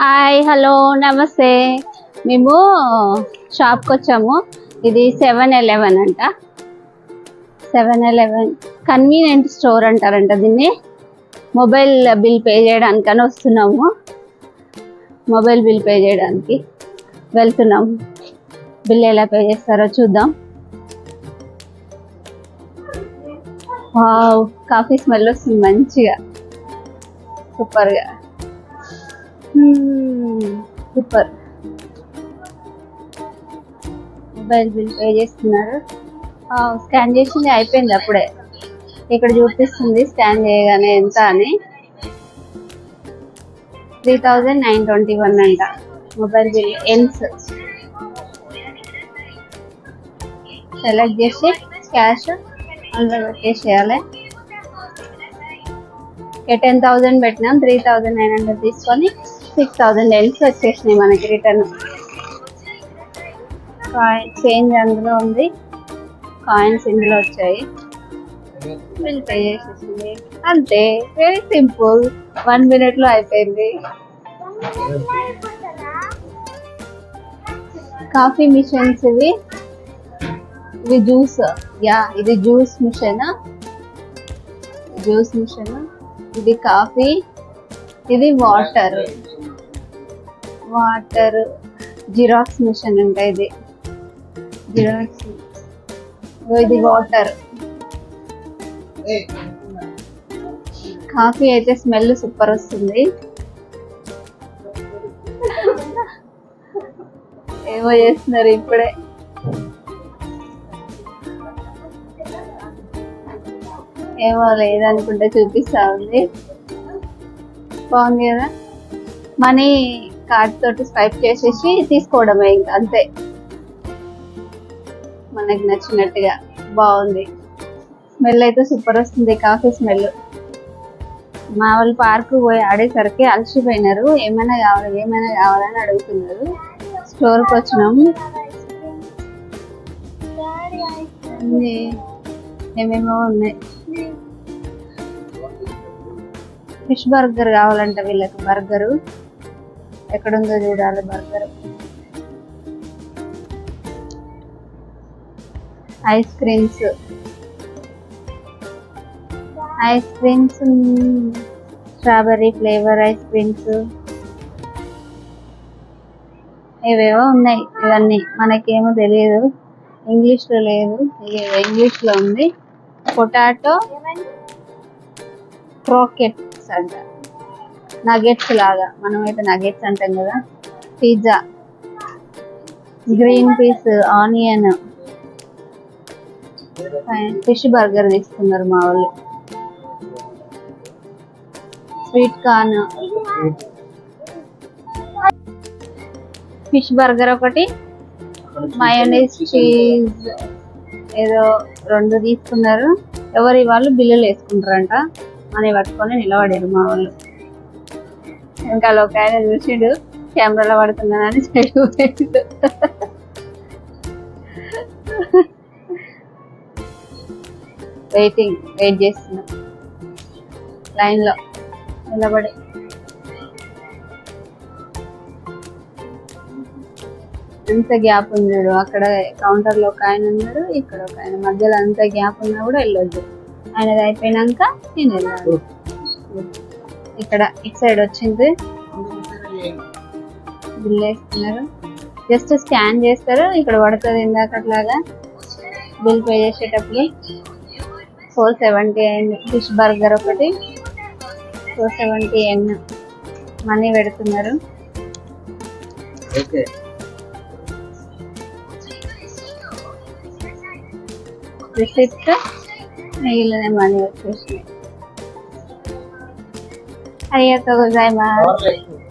Hi hello నమస్తే. మేము షాప్కి వచ్చాము. ఇది సెవెన్ ఎలెవెన్ అంట. సెవెన్ ఎలెవెన్ కన్వీనియంట్ స్టోర్ అంటారంట దీన్ని. మొబైల్ బిల్ పే చేయడానికని వస్తున్నాము. మొబైల్ బిల్ పే చేయడానికి వెళ్తున్నాం. బిల్ ఎలా పే చేస్తారో చూద్దాం. వావ్ కాఫీ స్మెల్ వస్తుంది మంచిగా. సూపర్గా సూపర్ మొబైల్ బిల్ పే చేస్తున్నారు. స్కాన్ చేసింది అయిపోయింది అప్పుడే. ఇక్కడ చూపిస్తుంది స్కాన్ చేయగానే ఎంత అని. Three thousand nine twenty one అంట మొబైల్ బిల్ ఎన్స్ సెలెక్ట్ చేసి క్యాష్ అందులో పెట్టేసేయాలి. టెన్ థౌజండ్ పెట్టినాం. త్రీ థౌజండ్ నైన్ హండ్రెడ్ తీసుకొని సిక్స్ థౌజండ్ ఎల్స్ వచ్చేసినాయి మనకి రిటర్న్ కాయిన్ చేంజ్ అందులో ఉంది. కాయిన్స్ ఇందులో వచ్చాయి. బిల్ పే చేసేసింది. అంతే వెరీ సింపుల్ వన్ మినిట్లో అయిపోయింది. కాఫీ మిషన్స్ ఇవి. ఇది జ్యూస్ యా ఇది జ్యూస్ మిషన్ జ్యూస్ మిషన్ ఇది కాఫీ ఇది వాటర్ వాటర్ జిరాక్స్ మిషన్ అంట ఇది. జిరాక్స్. ఇది వాటర్. కాఫీ అయితే స్మెల్ సూపర్ వస్తుంది. ఏమో చేస్తున్నారు ఇప్పుడే. ఏమో లేదనుకుంటే చూపిస్తా ఉంది. బాగుంది కదా? మనీ కార్డ్ తోటి స్వైప్ చేసేసి తీసుకోవడమే ఇంకా అంతే. మనకి నచ్చినట్టుగా బాగుంది. స్మెల్ అయితే సూపర్ వస్తుంది కాఫీ స్మెల్ మా వాళ్ళు పార్క్ పోయి ఆడేసరికి అలసిపోయినారు. ఏమైనా కావాలి ఏమైనా కావాలని అడుగుతున్నారు. స్టోర్కి వచ్చినాం. ఏమేమో ఉన్నాయి. ఫిష్ బర్గర్ కావాలంట వీళ్ళకి బర్గరు ఎక్కడుందో చూడాలి burger ice creams ice creams strawberry flavour ice creams ఇవేవో ఉన్నాయి. ఇవన్నీ. మనకేమో తెలియదు ఇంగ్లీష్లో లేదు. ఇంగ్లీష్లో ఉంది. పొటాటో క్రోకెట్స్ అంట. నగెట్స్ లాగా. మనం అయితే నగెట్స్ అంటాం కదా. Pizza green peas onion fish burger తీసుకున్నారు మా వాళ్ళు. స్వీట్ కార్న్ ఫిష్ బర్గర్ ఒకటి. మయోనీస్ చీజ్ ఏదో రెండు తీసుకున్నారు. ఎవరి వాళ్ళు బిల్లులు వేసుకుంటారంట. అని పట్టుకొని నిలబడారు మా వాళ్ళు. ఇంకా ఒక ఆయన చూసిండు కెమెరాలో పడుతున్నానని చెడు వెయిటింగ్ వెయిట్ చేస్తున్నా. లైన్లో నిలబడి. ఎంత గ్యాప్ ఉన్నాడు. అక్కడ కౌంటర్లో ఒక ఆయన ఉన్నాడు ఇక్కడ ఒక ఆయన. మధ్యలో అంత గ్యాప్ ఉన్నా కూడా వెళ్ళొద్దు. ఆయనది అయిపోయినాక నేను వెళ్ళాను ఇక్కడ ఇటు సైడ్ వచ్చింది. బిల్ వేస్తున్నారు. జస్ట్ స్కాన్ చేస్తారు. ఇక్కడ పడుతుంది ఇందాక అట్లాగా బిల్ పే చేసేటప్పుడు. ఫోర్ సెవెంటీ అయింది ఫిష్ బర్గర్ ఒకటి. ఫోర్ సెవెంటీ ఎన్ మనీ పెడుతున్నారు. రిసిప్ట్ మిగిలిన మనీ వచ్చేసినాయి. ありがとうございます。